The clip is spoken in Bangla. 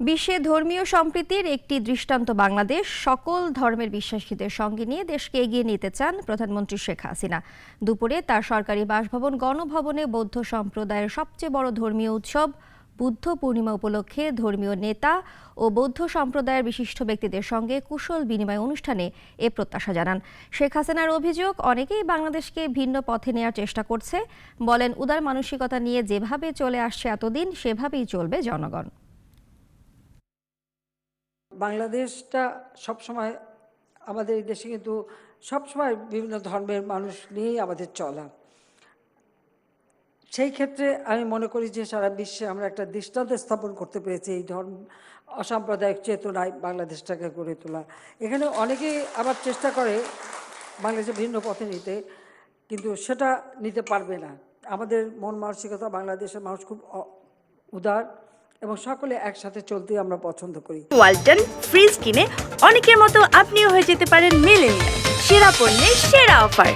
বিশ্বে ধর্মীয় সম্প্রীতির একটি দৃষ্টান্ত বাংলাদেশ। সকল ধর্মের বিশ্বাসীদের সঙ্গে নিয়ে দেশকে এগিয়ে নিতে চান প্রধানমন্ত্রী শেখ হাসিনা। দুপুরে তার সরকারি বাসভবন গণভবনে বৌদ্ধ সম্প্রদায়ের সবচেয়ে বড় ধর্মীয় উৎসব বুদ্ধ পূর্ণিমা উপলক্ষে ধর্মীয় নেতা ও বৌদ্ধ সম্প্রদায়ের বিশিষ্ট ব্যক্তিদের সঙ্গে কুশল বিনিময় অনুষ্ঠানে এ প্রত্যাশা জানান। শেখ হাসিনার অভিযোগ, অনেকেই বাংলাদেশকে ভিন্ন পথে নেওয়ার চেষ্টা করছে। বলেন, উদার মানসিকতা নিয়ে যেভাবে চলে আসছে এতদিন, সেভাবেই চলবে জনগণ। বাংলাদেশটা সবসময় আমাদের এই দেশে কিন্তু সবসময় বিভিন্ন ধর্মের মানুষ নিয়েই আমাদের চলা। সেই ক্ষেত্রে আমি মনে করি যে সারা বিশ্বে আমরা একটা দৃষ্টান্ত স্থাপন করতে পেরেছি এই ধর্ম, অসাম্প্রদায়িক চেতনায় বাংলাদেশটাকে গড়ে তোলা। এখানে অনেকেই আবার চেষ্টা করে বাংলাদেশে ভিন্ন পথে নিতে, কিন্তু সেটা নিতে পারবে না। আমাদের মন মানসিকতা বাংলাদেশের মানুষ খুব উদার। এবং সকলে একসাথে চলতে আমরা পছন্দ করি। ওয়ালটন ফ্রিজ কিনে অনেকের মতো আপনিও হয়ে যেতে পারেন মিলেনিয়াল। সেরা পণ্যের সেরা অফার।